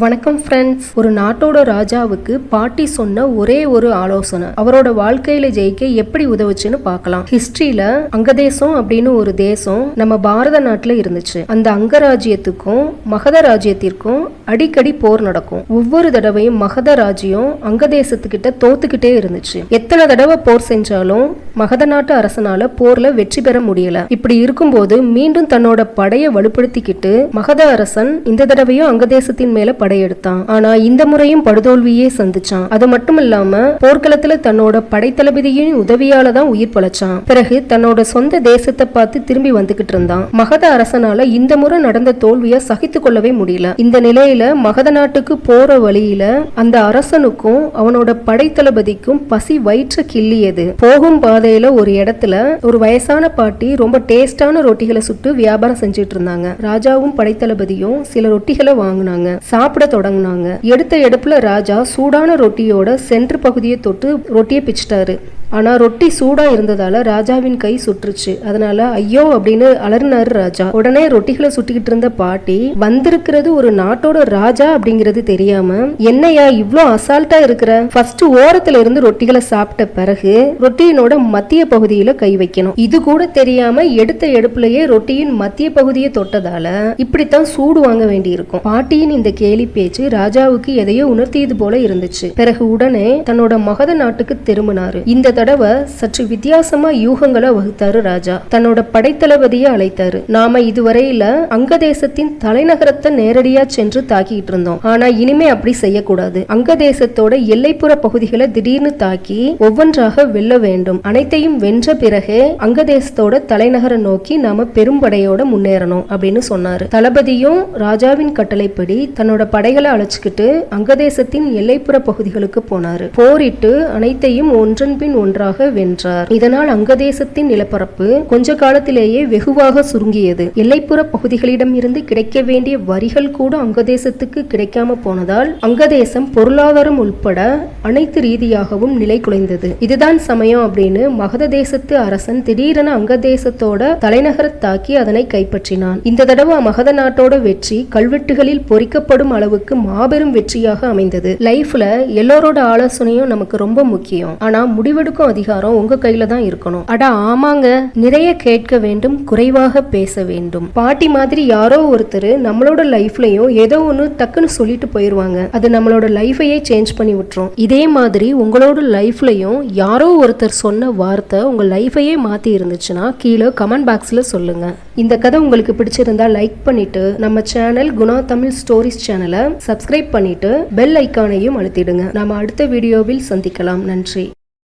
வணக்கம் ஃப்ரெண்ட்ஸ் ஒரு நாட்டோட ராஜாவுக்கு பாட்டி சொன்ன ஒரே ஒரு ஆலோசனை. அவரோட வாழ்க்கையில ஜெயிக்க எப்படி உதவுச்சுன்னு பார்க்கலாம். ஹிஸ்டரியில அங்கதேசம் அப்படின்னு ஒரு தேசம் நம்ம பாரத நாட்டுல இருந்துச்சு. அந்த அங்க ராஜ்யத்துக்கும் மகத ராஜ்யத்திற்கும் அடிக்கடி போர் நடக்கும். ஒவ்வொரு தடவையும் மகத ராஜ்யம் அங்கதேசத்துக்கிட்ட தோத்துக்கிட்டே இருந்துச்சு. எத்தனை தடவை போர் செஞ்சாலும் மகத நாட்டு அரசனால போர்ல வெற்றி பெற முடியல. இப்படி இருக்கும்போது மீண்டும் தன்னோட படையை வலுப்படுத்திக்கிட்டு மகத அரசன் இந்த தடவையும் அங்கதேசத்தின் மேல படையெடுத்தான். ஆனா இந்த முறையும் படுதோல்வியே சந்திச்சான். அது மட்டும் இல்லாம போர்க்களத்துல தன்னோட படைத்தளபதியின் உதவியால தான் உயிர் பழச்சான். பிறகு தன்னோட சொந்த தேசத்தை பார்த்து திரும்பி வந்துகிட்டு இருந்தான். மகத அரசனால இந்த முறை நடந்த தோல்விய சகித்து கொள்ளவே முடியல. இந்த நிலையில மகத நாட்டுக்கு போற வழியில அந்த அரசனுக்கும் அவனோட படைத்தளபதிக்கும் பசி வயிற்ற கிள்ளியது. போகும் பாதையில ஒரு இடத்துல ஒரு வயசான பாட்டி ரொம்ப டேஸ்டான ரொட்டிகளை சுட்டு வியாபாரம் செஞ்சுட்டு இருந்தாங்க. ராஜாவும் படைத்தளபதியும் சில ரொட்டிகளை வாங்கினாங்க. சாப்பிட தொடங்கினாங்க. எடுத்த எடுப்புல ராஜா சூடான ரொட்டியோட சென்ட்ரு பகுதியை தொட்டு ரொட்டியை பிச்சிட்டாரு. ஆனால் ரொட்டி சூடாக இருந்ததால் ராஜாவின் கை சுற்றுச்சு. அதனால ஐயோ அப்படின்னு அலறினாரு ராஜா. உடனே ரொட்டிகளை சுட்டிக்கிட்டு இருந்த பாட்டி வந்திருக்கிறது ஒரு நாட்டோட ராஜா அப்படிங்கிறது தெரியாம என்னையா இவ்வளோ அசால்ட்டா இருக்கிற? ஃபர்ஸ்ட் ஓரத்துல இருந்து ரொட்டிகளை சாப்பிட்ட பிறகு ரொட்டியினோட மத்திய பகுதியில கை வைக்கணும். இது கூட தெரியாம எடுத்த எடுப்புலயே ரொட்டியின் மத்திய பகுதியை தொட்டதால இப்படித்தான் சூடு வாங்க வேண்டியிருக்கும். பாட்டியின் இந்த கேலி பேச்சு ராஜாவுக்கு எதையோ உணர்த்தியது போல இருந்துச்சு. பிறகு உடனே தன்னோட மகத நாட்டுக்கு திரும்பினாரு. இந்த தடவை சற்று வித்தியாசமா யூகங்களை வகுத்தாரு ராஜா. தன்னோட படைத்தளபதியை அழைத்தாரு. நாம இதுவரையில அங்க தேசத்தின் தலைநகரத்தை நேரடியா சென்று தாக்கிட்டு இருந்தோம். ஆனா இனிமே அப்படி செய்யக்கூடாது. அங்க தேசத்தோட எல்லைப்புற பகுதிகளை திடீர்னு தாக்கி ஒவ்வொன்றாக வெல்ல வேண்டும். அனைத்தையும் வென்ற பிறகே அங்க தேசத்தோட தலைநகரை நோக்கி நாம பெரும்படையோட முன்னேறணும் அப்படின்னு சொன்னாரு. தளபதியும் ராஜாவின் கட்டளைப்படி தன்னோட படைகளை அழைச்சுக்கிட்டு அங்கதேசத்தின் எல்லைப்புற பகுதிகளுக்கு போனாரு. போரிட்டு அனைத்தையும் ஒன்றன் பின் ஒன்றாக வென்றார். இதனால் அங்கதேசத்தின் நிலப்பரப்பு கொஞ்ச காலத்திலேயே வெகுவாக சுருங்கியது. எல்லைப்புற பகுதிகளிடம் இருந்து கிடைக்க வேண்டிய வரிகள் கூட அங்கதேசத்துக்கு கிடைக்காம போனதால் அங்கதேசம் பொருளாதாரம் உட்பட அனைத்து ரீதியாகவும் நிலை குலைந்தது. இதுதான் சமயம் அப்படின்னு மகத தேசத்து அரசன் திடீரென அங்கதேசத்தோட தலைநகரத் தாக்கி அதனை கைப்பற்றினான். இந்த தடவை மகத நாட்டோட வெற்றி கல்வெட்டுகளில் பொறிக்கப்படும் அளவுக்கு மாபெரும் வெற்றியாக அமைந்தது. லைஃப்ல எல்லோரோட ஆலோசனையும் நமக்கு ரொம்ப முக்கியம். ஆனா முடிவெடுக்கும் அதிகாரம் உங்க கையில தான் இருக்கணும். அட ஆமாங்க. நிறைய கேட்க வேண்டும் குறைவாக பேச வேண்டும். பாட்டி மாதிரி யாரோ ஒருத்தர் நம்மளோட லைஃப்லயும் ஏதோ ஒன்று டக்குன்னு சொல்லிட்டு போயிருவாங்க. அது நம்மளோட லைஃபையே சேஞ்ச் பண்ணி விட்டுரும். இதே மாதிரி உங்களோட லைஃப்லயும் யாரோ ஒருத்தர் சொன்ன வார்த்தை உங்க லைஃபையே மாத்தி இருந்துச்சுன்னா கீழே கமெண்ட் பாக்ஸ்ல சொல்லுங்க. இந்த கதை உங்களுக்கு பிடிச்சிருந்தா லைக் பண்ணிட்டு நம்ம சேனல் குணா தமிழ் ஸ்டோரிஸ் சேனலை சப்ஸ்கிரைப் பண்ணிட்டு பெல் ஐக்கானையும் அழுத்திடுங்க. நாம அடுத்த வீடியோவில் சந்திக்கலாம். நன்றி.